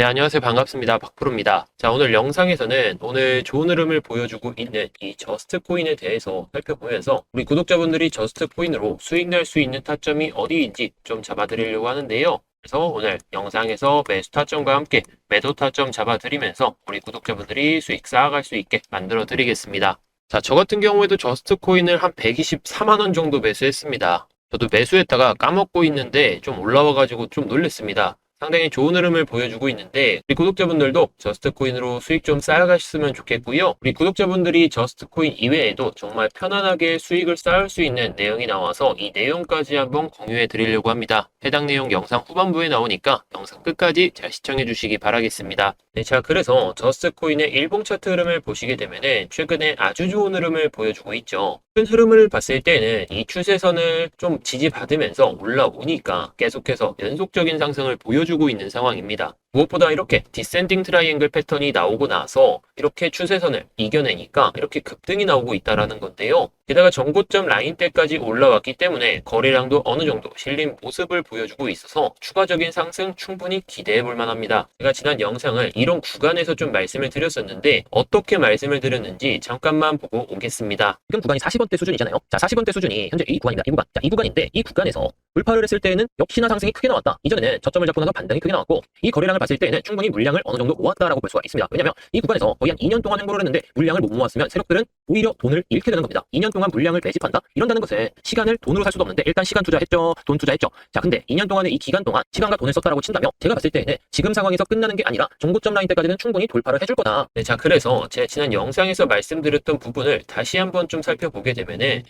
네, 안녕하세요. 반갑습니다. 박프로입니다. 자, 오늘 영상에서는 오늘 좋은 흐름을 보여주고 있는 이 저스트 코인에 대해서 살펴보면서 우리 구독자분들이 저스트 코인으로 수익 낼수 있는 타점이 어디인지 좀 잡아드리려고 하는데요. 그래서 오늘 영상에서 매수 타점과 함께 매도 타점 잡아드리면서 우리 구독자분들이 수익 쌓아갈 수 있게 만들어 드리겠습니다. 자, 저 같은 경우에도 저스트 코인을 한 124만원 정도 매수했습니다. 저도 매수했다가 까먹고 있는데 좀 올라와가지고 좀 놀랬습니다. 상당히 좋은 흐름을 보여주고 있는데 우리 구독자분들도 저스트코인으로 수익 좀 쌓아가셨으면 좋겠고요. 우리 구독자분들이 저스트코인 이외에도 정말 편안하게 수익을 쌓을 수 있는 내용이 나와서 이 내용까지 한번 공유해 드리려고 합니다. 해당 내용 영상 후반부에 나오니까 영상 끝까지 잘 시청해 주시기 바라겠습니다. 네, 자 그래서 저스트코인의 일봉 차트 흐름을 보시게 되면은 최근에 아주 좋은 흐름을 보여주고 있죠. 큰 흐름을 봤을 때는 이 추세선을 좀 지지받으면서 올라오니까 계속해서 연속적인 상승을 보여주고 있는 상황입니다. 무엇보다 이렇게 디센딩 트라이앵글 패턴이 나오고 나서 이렇게 추세선을 이겨내니까 이렇게 급등이 나오고 있다라는 건데요. 게다가 전고점 라인대까지 올라왔기 때문에 거래량도 어느 정도 실린 모습을 보여주고 있어서 추가적인 상승 충분히 기대해 볼 만합니다. 제가 지난 영상을 이런 구간에서 좀 말씀을 드렸었는데 어떻게 말씀을 드렸는지 잠깐만 보고 오겠습니다. 지금 구간이 40원대 수준이잖아요. 자, 40원대 수준이 현재 이 구간입니다. 이 구간. 자, 이 구간인데 이 구간에서 돌파를 했을 때에는 역시나 상승이 크게 나왔다. 이전에는 저점을 잡고 나서 반등이 크게 나왔고 이 거래량을 봤을 때에는 충분히 물량을 어느 정도 모았다라고 볼 수가 있습니다. 왜냐하면 이 구간에서 거의 한 2년 동안 행보를 했는데 물량을 못 모았으면 세력들은 오히려 돈을 잃게 되는 겁니다. 2년 동안 물량을 매집한다? 이런다는 것은 시간을 돈으로 살 수도 없는데 일단 시간 투자했죠. 돈 투자했죠. 자, 근데 2년 동안의 이 기간 동안 시간과 돈을 썼다라고 친다면 제가 봤을 때에는 지금 상황에서 끝나는 게 아니라 정고점 라인 때까지는 충분히 돌파를 해줄 거다. 네, 자, 그래서 제가 지난 영상에서 말씀드렸던 부분을 다시 한번 좀 살펴보게 되면은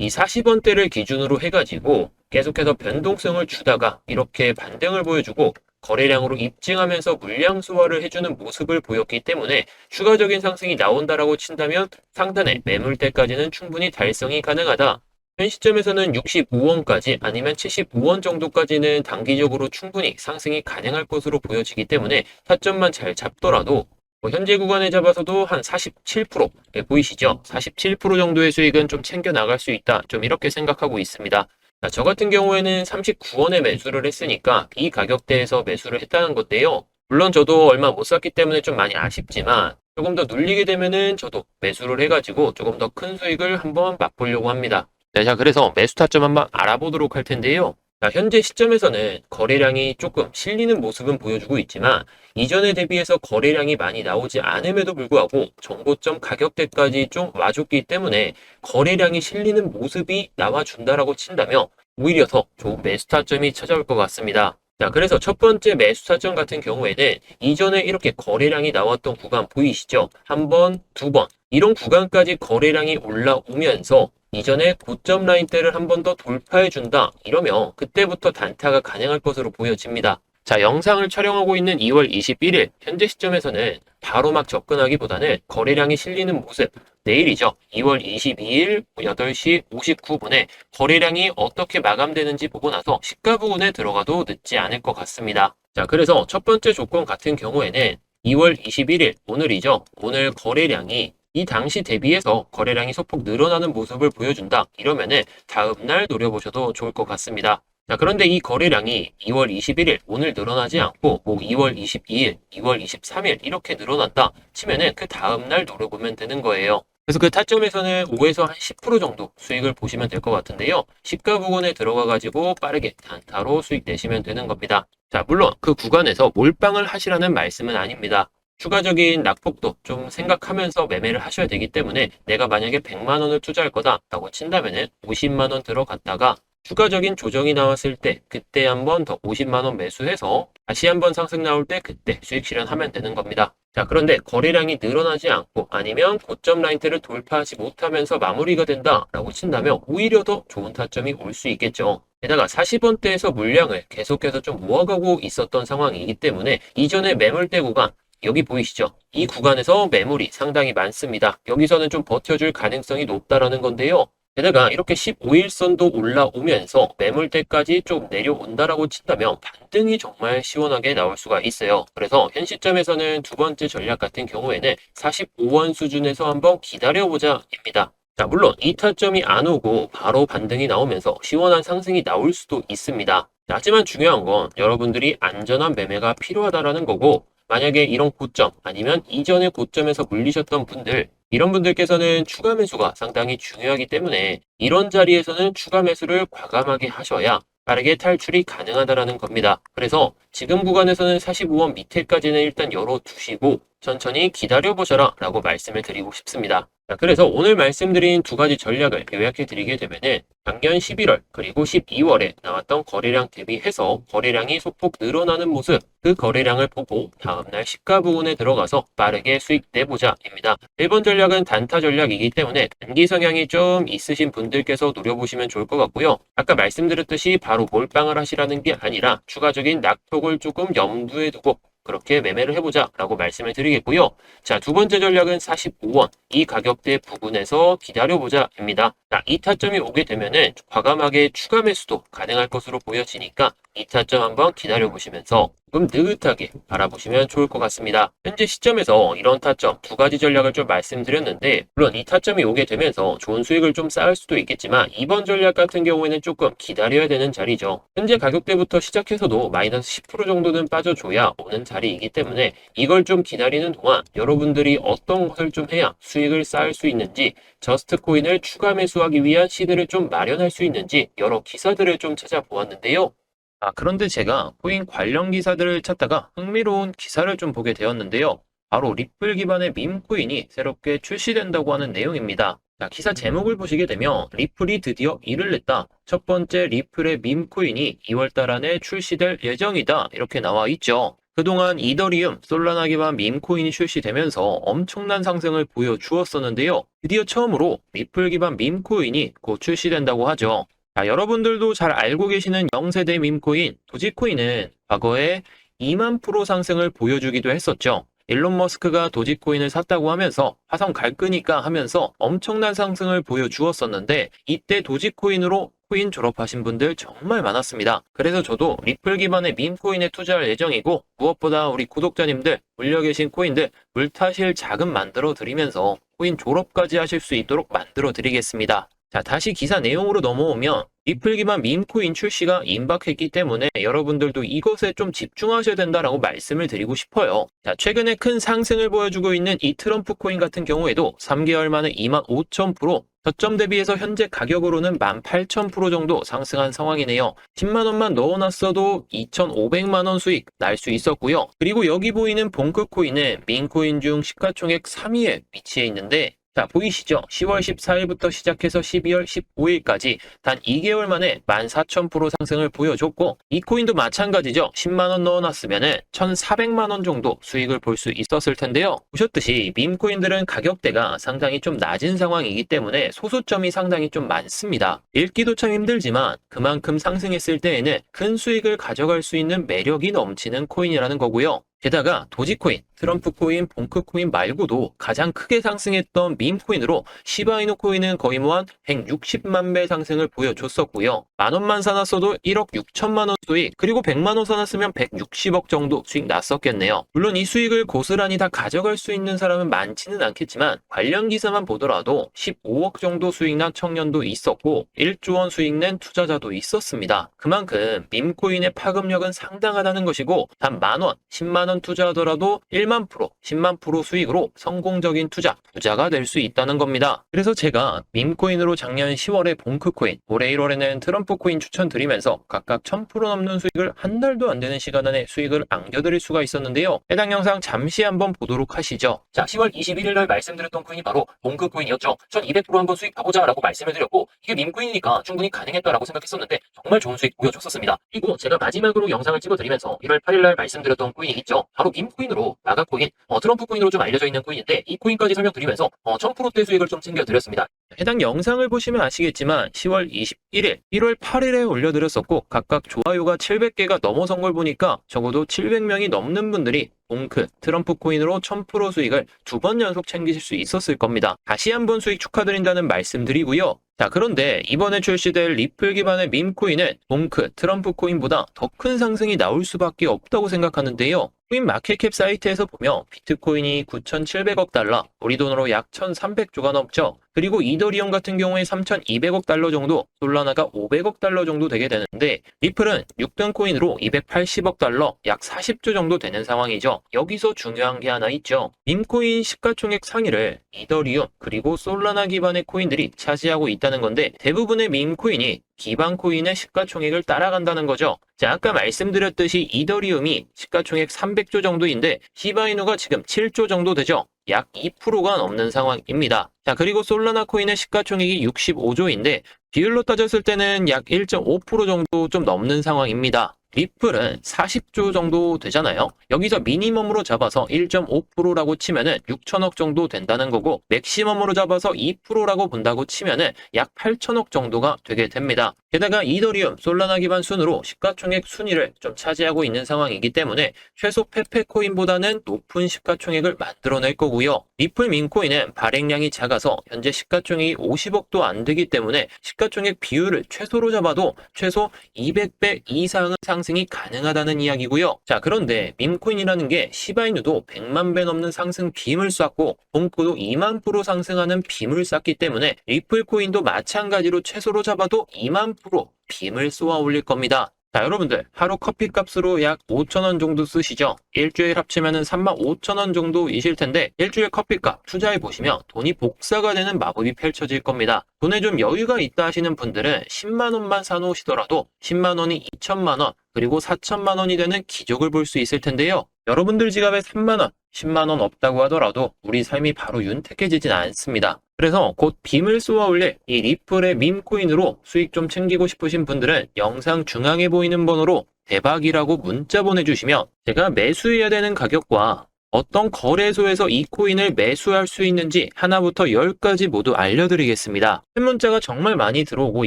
이 40원대를 기준으로 해가지고 계속해서 변동성을 주다가 이렇게 반등을 보여주고 거래량으로 입증하면서 물량 소화를 해주는 모습을 보였기 때문에 추가적인 상승이 나온다라고 친다면 상단의 매물대까지는 충분히 달성이 가능하다. 현 시점에서는 65원까지 아니면 75원 정도까지는 단기적으로 충분히 상승이 가능할 것으로 보여지기 때문에 타점만 잘 잡더라도 뭐 현재 구간에 잡아서도 한 47% 예, 보이시죠? 47% 정도의 수익은 좀 챙겨 나갈 수 있다. 좀 이렇게 생각하고 있습니다. 자, 저 같은 경우에는 39원에 매수를 했으니까 이 가격대에서 매수를 했다는 건데요. 물론 저도 얼마 못 샀기 때문에 좀 많이 아쉽지만 조금 더 눌리게 되면은 저도 매수를 해가지고 조금 더 큰 수익을 한번 맛보려고 합니다. 네, 자, 그래서 매수 타점 한번 알아보도록 할 텐데요. 자, 현재 시점에서는 거래량이 조금 실리는 모습은 보여주고 있지만 이전에 대비해서 거래량이 많이 나오지 않음에도 불구하고 정보점 가격대까지 좀 와줬기 때문에 거래량이 실리는 모습이 나와준다라고 친다면 오히려 더 좋은 매수 타점이 찾아올 것 같습니다. 자, 그래서 첫 번째 매수 타점 같은 경우에는 이전에 이렇게 거래량이 나왔던 구간 보이시죠? 한 번, 두 번. 이런 구간까지 거래량이 올라오면서 이전에 고점 라인대를 한 번 더 돌파해 준다. 이러면 그때부터 단타가 가능할 것으로 보여집니다. 자, 영상을 촬영하고 있는 2월 21일 현재 시점에서는 바로 막 접근하기보다는 거래량이 실리는 모습 내일이죠. 2월 22일 8시 59분에 거래량이 어떻게 마감되는지 보고 나서 시가 부분에 들어가도 늦지 않을 것 같습니다. 자, 그래서 첫 번째 조건 같은 경우에는 2월 21일 오늘이죠. 오늘 거래량이 이 당시 대비해서 거래량이 소폭 늘어나는 모습을 보여준다. 이러면은 다음날 노려보셔도 좋을 것 같습니다. 자, 그런데 이 거래량이 2월 21일 오늘 늘어나지 않고 뭐 2월 22일, 2월 23일 이렇게 늘어난다 치면은 그 다음날 노려보면 되는 거예요. 그래서 그 타점에서는 5에서 한 10% 정도 수익을 보시면 될 것 같은데요. 시가 부근에 들어가 가지고 빠르게 단타로 수익 내시면 되는 겁니다. 자, 물론 그 구간에서 몰빵을 하시라는 말씀은 아닙니다. 추가적인 낙폭도 좀 생각하면서 매매를 하셔야 되기 때문에 내가 만약에 100만 원을 투자할 거다라고 친다면은 50만 원 들어갔다가 추가적인 조정이 나왔을 때 그때 한번 더 50만 원 매수해서 다시 한번 상승 나올 때 그때 수익 실현하면 되는 겁니다. 자, 그런데 거래량이 늘어나지 않고 아니면 고점 라인대를 돌파하지 못하면서 마무리가 된다라고 친다면 오히려 더 좋은 타점이 올 수 있겠죠. 게다가 40원대에서 물량을 계속해서 좀 모아가고 있었던 상황이기 때문에 이전에 매물대 구간 여기 보이시죠? 이 구간에서 매물이 상당히 많습니다. 여기서는 좀 버텨줄 가능성이 높다라는 건데요. 게다가 이렇게 15일선도 올라오면서 매물대까지 좀 내려온다라고 친다면 반등이 정말 시원하게 나올 수가 있어요. 그래서 현 시점에서는 두 번째 전략 같은 경우에는 45원 수준에서 한번 기다려보자 입니다. 자, 물론 이 타점이 안 오고 바로 반등이 나오면서 시원한 상승이 나올 수도 있습니다. 자, 하지만 중요한 건 여러분들이 안전한 매매가 필요하다라는 거고 만약에 이런 고점 아니면 이전의 고점에서 물리셨던 분들 이런 분들께서는 추가 매수가 상당히 중요하기 때문에 이런 자리에서는 추가 매수를 과감하게 하셔야 빠르게 탈출이 가능하다라는 겁니다. 그래서 지금 구간에서는 45원 밑에까지는 일단 열어두시고 천천히 기다려보셔라 라고 말씀을 드리고 싶습니다. 자, 그래서 오늘 말씀드린 두 가지 전략을 요약해 드리게 되면은 작년 11월 그리고 12월에 나왔던 거래량 대비해서 거래량이 소폭 늘어나는 모습 그 거래량을 보고 다음날 시가 부분에 들어가서 빠르게 수익 내보자 입니다. 1번 전략은 단타 전략이기 때문에 단기 성향이 좀 있으신 분들께서 노려보시면 좋을 것 같고요. 아까 말씀드렸듯이 바로 몰빵을 하시라는 게 아니라 추가적인 낙폭을 조금 염두에 두고 그렇게 매매를 해보자 라고 말씀을 드리겠고요. 자, 두 번째 전략은 45원. 이 가격대 부근에서 기다려보자 입니다. 자, 이 타점이 오게 되면은 과감하게 추가 매수도 가능할 것으로 보여지니까 이 타점 한번 기다려보시면서 조금 느긋하게 바라보시면 좋을 것 같습니다. 현재 시점에서 이런 타점 두 가지 전략을 좀 말씀드렸는데 물론 이 타점이 오게 되면서 좋은 수익을 좀 쌓을 수도 있겠지만 이번 전략 같은 경우에는 조금 기다려야 되는 자리죠. 현재 가격대부터 시작해서도 마이너스 10% 정도는 빠져줘야 오는 자리이기 때문에 이걸 좀 기다리는 동안 여러분들이 어떤 것을 좀 해야 수익을 쌓을 수 있는지 저스트 코인을 추가 매수하기 위한 시드를 좀 마련할 수 있는지 여러 기사들을 좀 찾아보았는데요. 아, 그런데 제가 코인 관련 기사들을 찾다가 흥미로운 기사를 좀 보게 되었는데요. 바로 리플 기반의 밈코인이 새롭게 출시된다고 하는 내용입니다. 자, 기사 제목을 보시게 되면 리플이 드디어 일을 냈다. 첫 번째 리플의 밈코인이 2월달 안에 출시될 예정이다. 이렇게 나와 있죠. 그동안 이더리움, 솔라나 기반 밈코인이 출시되면서 엄청난 상승을 보여주었었는데요. 드디어 처음으로 리플 기반 밈코인이 곧 출시된다고 하죠. 자, 여러분들도 잘 알고 계시는 0세대 밈코인, 도지코인은 과거에 2만 프로 상승을 보여주기도 했었죠. 일론 머스크가 도지코인을 샀다고 하면서 화성 갈 거니까 하면서 엄청난 상승을 보여주었었는데 이때 도지코인으로 코인 졸업하신 분들 정말 많았습니다. 그래서 저도 리플 기반의 밈코인에 투자할 예정이고 무엇보다 우리 구독자님들 물려 계신 코인들 물타실 자금 만들어 드리면서 코인 졸업까지 하실 수 있도록 만들어 드리겠습니다. 자, 다시 기사 내용으로 넘어오면 리플 기반 밈코인 출시가 임박했기 때문에 여러분들도 이것에 좀 집중하셔야 된다라고 말씀을 드리고 싶어요. 자, 최근에 큰 상승을 보여주고 있는 이 트럼프 코인 같은 경우에도 3개월 만에 2만 5천 프로 저점 대비해서 현재 가격으로는 18,000% 정도 상승한 상황이네요. 10만 원만 넣어놨어도 2,500만 원 수익 날 수 있었고요. 그리고 여기 보이는 봉크 코인은 민코인 중 시가총액 3위에 위치해 있는데 자, 보이시죠? 10월 14일부터 시작해서 12월 15일까지 단 2개월 만에 14,000% 상승을 보여줬고, 이 코인도 마찬가지죠. 10만원 넣어놨으면 은 1,400만원 정도 수익을 볼 수 있었을 텐데요. 보셨듯이 밈코인들은 가격대가 상당히 좀 낮은 상황이기 때문에 소수점이 상당히 좀 많습니다. 읽기도 참 힘들지만 그만큼 상승했을 때에는 큰 수익을 가져갈 수 있는 매력이 넘치는 코인이라는 거고요. 게다가 도지코인, 트럼프 코인, 봉크 코인 말고도 가장 크게 상승했던 밈 코인으로 시바이누 코인은 거의 뭐 한 160만 배 상승을 보여줬었고요. 만 원만 사놨어도 1억 6천만 원 수익, 그리고 100만 원 사놨으면 160억 정도 수익 났었겠네요. 물론 이 수익을 고스란히 다 가져갈 수 있는 사람은 많지는 않겠지만 관련 기사만 보더라도 15억 정도 수익 난 청년도 있었고 1조 원 수익 낸 투자자도 있었습니다. 그만큼 밈 코인의 파급력은 상당하다는 것이고 단 만 원, 10만 원 투자하더라도 1만 프로, 10만 프로 수익으로 성공적인 투자, 부자가 될 수 있다는 겁니다. 그래서 제가 밈코인으로 작년 10월에 봉크코인, 올해 1월에는 트럼프 코인 추천드리면서 각각 1000% 넘는 수익을 한 달도 안 되는 시간 안에 수익을 안겨드릴 수가 있었는데요. 해당 영상 잠시 한번 보도록 하시죠. 자, 10월 21일 날 말씀드렸던 코인이 바로 봉크 코인이었죠. 1200% 한번 수익 가보자 라고 말씀을 드렸고 이게 밈 코인이니까 충분히 가능했다라고 생각했었는데 정말 좋은 수익 보여줬었습니다. 그리고 제가 마지막으로 영상을 찍어드리면서 1월 8일 날 말씀드렸던 코인이 있죠. 바로 밈 코인으로 마가 코인, 어, 트럼프 코인으로 좀 알려져 있는 코인인데 이 코인까지 설명드리면서 어, 1000%대 수익을 좀 챙겨드렸습니다. 해당 영상을 보시면 아시겠지만 10월 21일, 1월 8일에 올려드렸었고 각각 좋아요가 700개가 넘어선 걸 보니까 적어도 700명이 넘는 분들이 봉크, 트럼프 코인으로 1000% 수익을 두 번 연속 챙기실 수 있었을 겁니다. 다시 한번 수익 축하드린다는 말씀드리고요. 자, 그런데 이번에 출시될 리플 기반의 밈코인은 봉크, 트럼프 코인보다 더 큰 상승이 나올 수밖에 없다고 생각하는데요. 코인 마켓캡 사이트에서 보면 비트코인이 9,700억 달러, 우리 돈으로 약 1,300조가 넘죠. 그리고 이더리움 같은 경우에 3,200억 달러 정도, 솔라나가 500억 달러 정도 되게 되는데 리플은 6등 코인으로 280억 달러, 약 40조 정도 되는 상황이죠. 여기서 중요한 게 하나 있죠. 밈코인 시가총액 상위를 이더리움 그리고 솔라나 기반의 코인들이 차지하고 있다는 건데 대부분의 밈코인이 기반 코인의 시가총액을 따라간다는 거죠. 자, 아까 말씀드렸듯이 이더리움이 시가총액 300조 정도인데 시바이누가 지금 7조 정도 되죠. 약 2%가 넘는 상황입니다. 자, 그리고 솔라나 코인의 시가총액이 65조인데 비율로 따졌을 때는 약 1.5% 정도 좀 넘는 상황입니다. 리플은 40조 정도 되잖아요. 여기서 미니멈으로 잡아서 1.5%라고 치면은 6천억 정도 된다는 거고 맥시멈으로 잡아서 2%라고 본다고 치면은 약 8천억 정도가 되게 됩니다. 게다가 이더리움, 솔라나 기반 순으로 시가총액 순위를 좀 차지하고 있는 상황이기 때문에 최소 페페코인보다는 높은 시가총액을 만들어낼 거고요. 리플 민코인은 발행량이 작아서 현재 시가총액이 50억도 안 되기 때문에 시가총액 비율을 최소로 잡아도 최소 200배 이상의 상 승이 가능하다는 이야기고요. 자, 그런데 밈코인이라는 게 시바이누도 100만 배 넘는 상승 빔을 쐈고 본코도 2만 프로 상승하는 빔을 쐈기 때문에 리플 코인도 마찬가지로 최소로 잡아도 2만 프로 빔을 쏘아 올릴 겁니다. 자, 여러분들 하루 커피 값으로 약 5천원 정도 쓰시죠? 일주일 합치면 은 3만 5천원 정도 이실 텐데 일주일 커피값 투자해 보시면 돈이 복사가 되는 마법이 펼쳐질 겁니다. 돈에 좀 여유가 있다 하시는 분들은 10만 원만 사놓으시더라도 10만 원이 2천만 원 그리고 4천만 원이 되는 기적을 볼 수 있을 텐데요. 여러분들 지갑에 3만 원, 10만 원 없다고 하더라도 우리 삶이 바로 윤택해지진 않습니다. 그래서 곧 빔을 쏘아 올릴 이 리플의 밈코인으로 수익 좀 챙기고 싶으신 분들은 영상 중앙에 보이는 번호로 대박이라고 문자 보내주시면 제가 매수해야 되는 가격과 어떤 거래소에서 이 코인을 매수할 수 있는지 하나부터 열까지 모두 알려드리겠습니다. 문자가 정말 많이 들어오고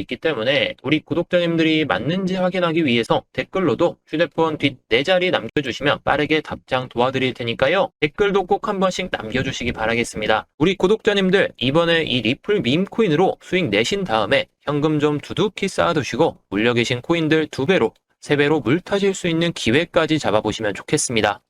있기 때문에 우리 구독자님들이 맞는지 확인하기 위해서 댓글로도 휴대폰 뒷 네 자리 남겨주시면 빠르게 답장 도와드릴 테니까요. 댓글도 꼭 한 번씩 남겨주시기 바라겠습니다. 우리 구독자님들 이번에 이 리플 밈코인으로 수익 내신 다음에 현금 좀 두둑히 쌓아두시고 물려 계신 코인들 두 배로 세 배로 물 타실 수 있는 기회까지 잡아보시면 좋겠습니다.